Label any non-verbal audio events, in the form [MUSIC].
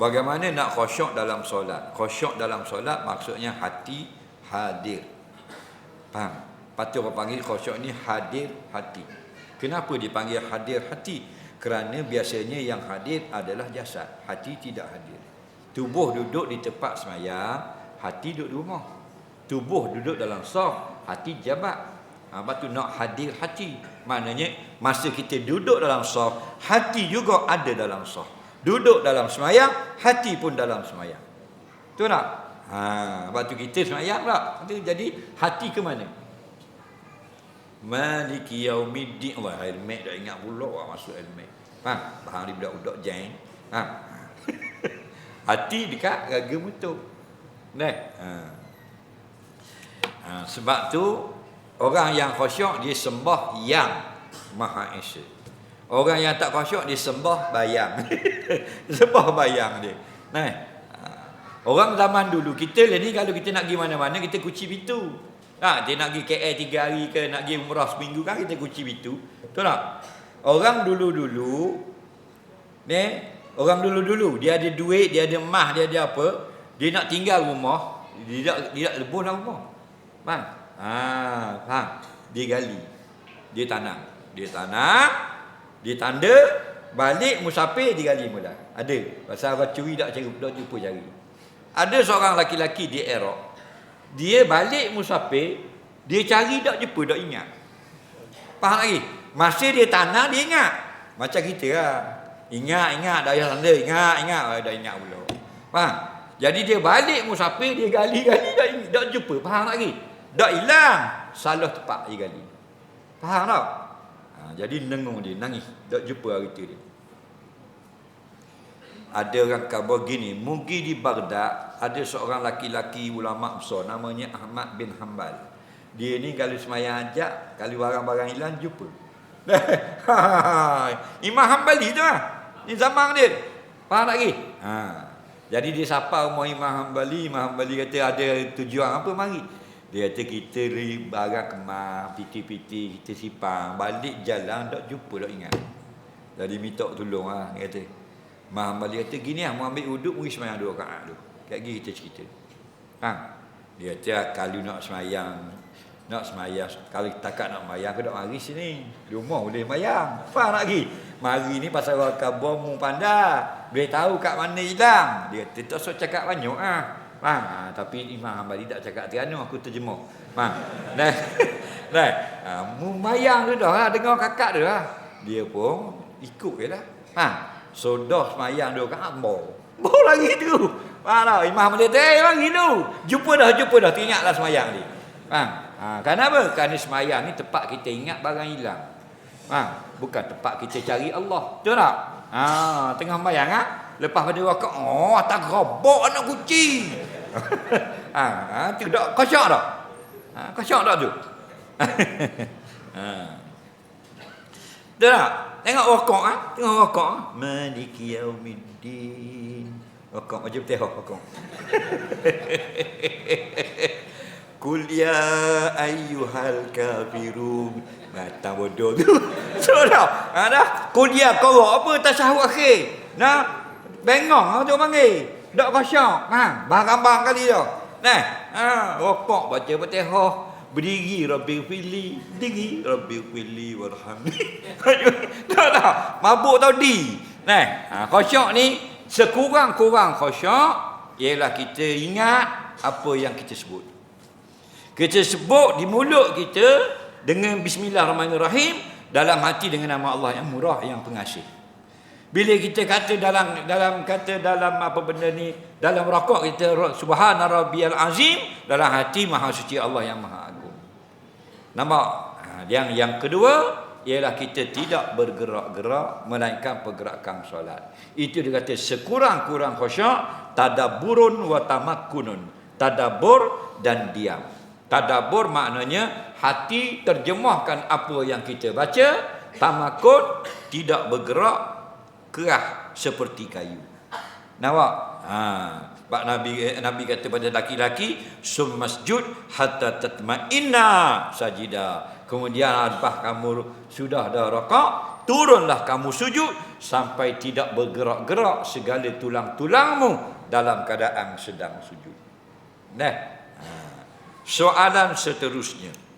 Bagaimana nak khusyuk dalam solat? Khusyuk dalam solat maksudnya hati hadir. Faham? Patut orang panggil khusyuk ni hadir hati. Kenapa dipanggil hadir hati? Kerana biasanya yang hadir adalah jasad. Hati tidak hadir. Tubuh duduk di tempat semayang, hati duduk di rumah. Tubuh duduk dalam saf, hati jabat. Ha, lepas tu nak hadir hati. Maknanya masa kita duduk dalam saf, hati juga ada dalam saf. Duduk dalam semayang, hati pun dalam semayang. Tu tak? Ha, waktu kita semayang tak? Jadi hati ke mana? Maliki yaumiddin. Wah, helmet dah ingat pula wah, masuk helmet. Faham? Faham ni budak-budak jeng. Ha. [LAUGHS] hati dekat gaga betul. Nah. Ha. ha. sebab tu orang yang khusyuk dia sembah yang Maha Esa. Orang yang tak khusyuk dia sembah bayang. [LAUGHS] sembah bayang dia. Nah. Orang zaman dulu kita lah ni kalau kita nak pergi mana-mana kita kunci pintu. Ha, dia nak pergi KL tiga hari ke nak pergi umrah seminggu kan kita kunci pintu. Betul tak? Orang dulu-dulu ni orang dulu-dulu dia ada duit, dia ada emas, dia ada apa? Dia nak tinggal rumah, dia tak dia tak lebur dalam rumah. Faham? Ha, faham? Dia gali. Dia tanam. Dia tanam, dia tanda balik musafir digali mula. Ada. Pasal orang curi tak cari, tak jumpa cari. Ada seorang laki-laki di Erok. Dia balik musafir, dia cari tak jumpa, tak ingat. Faham lagi? Masa dia tanah, dia ingat. Macam kita lah. Ingat, ingat, dah tanda, ingat, ingat. Oh, dah ingat pula. Faham? Jadi dia balik musafir, dia gali-gali, tak, tak jumpa. Faham lagi? Tak hilang. Salah tepat dia gali. Faham tak? Jadi nengung dia nangis. Tak jumpa hari tu dia. Ada orang khabar gini mungkin di Baghdad ada seorang laki-laki ulama besar namanya Ahmad bin Hanbal. Dia ni kalau semayang ajak kalau barang-barang hilang jumpa. [LAUGHS] Imam Hanbali tu lah. Ni zaman dia. Faham lagi ha. jadi dia sapa rumah Imam Hanbali Imam Hanbali kata ada tujuan apa mari dia kata kita barang kemar, piti-piti, kita sipang. Balik jalan, tak jumpa, tak ingat. Jadi minta tolong lah, dia kata. Balik kata, gini lah, mau ambil uduk, mungkin semayang dua kaat tu. Kayak gini kita cerita. Ha? Dia kata, kalau nak semayang, nak semayang, kalau takkan nak semayang, aku nak mari sini. Di rumah boleh semayang. Faham lagi? Mari ni pasal orang kabur mu pandai. Boleh tahu kat mana hilang. Dia kata, tak so cakap banyak ah. Faham? Ha, tapi Imam Hanbali tak cakap tiada aku terjemah. Faham? Nah. [LAUGHS] Nah, ha, membayang tu dah lah, dengar kakak dia lah. Dia pun ikut je lah. Ha, so dah semayang dia kan bo. Bo lagi tu. Faham tak? Imam Hanbali tu, eh bang tu. Jumpa dah, jumpa dah. Teringatlah semayang ni. Faham? Ha, kenapa? Kerana semayang ni tempat kita ingat barang hilang. Faham? Bukan tempat kita cari Allah. Betul tak? Ha, tengah bayang ha? Lepas pada waktu, oh, tak robok anak kucing. Ha, ha, tidak kosyak tak? Ha, kosyak tak tu? ha. [LAUGHS] Tak? Tengok rokok ah, ha? tengok rokok ah. Ha? Maliki yaumiddin. Rokok macam teh rokok. [LAUGHS] Kul ya ayyuhal kafirun. Mata bodoh tu. So dah. Ha dah. Kul ya kau apa tasyahud akhir. Nah, Bengong tu panggil? Dak kosyak. Ha, barang-barang kali dah. Nah, ha, rokok baca Fatihah. Berdiri Rabbi Fili Berdiri Rabbi Fili Warhamni [LAUGHS] Tak tak Mabuk tau di Nah ha, Kosyak ni Sekurang-kurang kosyak Ialah kita ingat Apa yang kita sebut Kita sebut di mulut kita Dengan Bismillahirrahmanirrahim Dalam hati dengan nama Allah yang murah Yang pengasih bila kita kata dalam dalam kata dalam apa benda ni dalam rokok kita subhana rabbiyal azim dalam hati maha suci Allah yang maha agung. Nampak? Ha, yang yang kedua ialah kita tidak bergerak-gerak melainkan pergerakan solat. Itu dia kata sekurang-kurang khusyuk tadabburun wa tamakkunun. Tadabbur dan diam. Tadabbur maknanya hati terjemahkan apa yang kita baca, tamakun tidak bergerak kerah seperti kayu. Nampak? Ha, Pak Nabi eh, Nabi kata pada laki-laki, "Summasjud hatta tatma'inna sajida." Kemudian lepas kamu sudah dah rakaat, turunlah kamu sujud sampai tidak bergerak-gerak segala tulang-tulangmu dalam keadaan sedang sujud. Nah. Ha. Soalan seterusnya.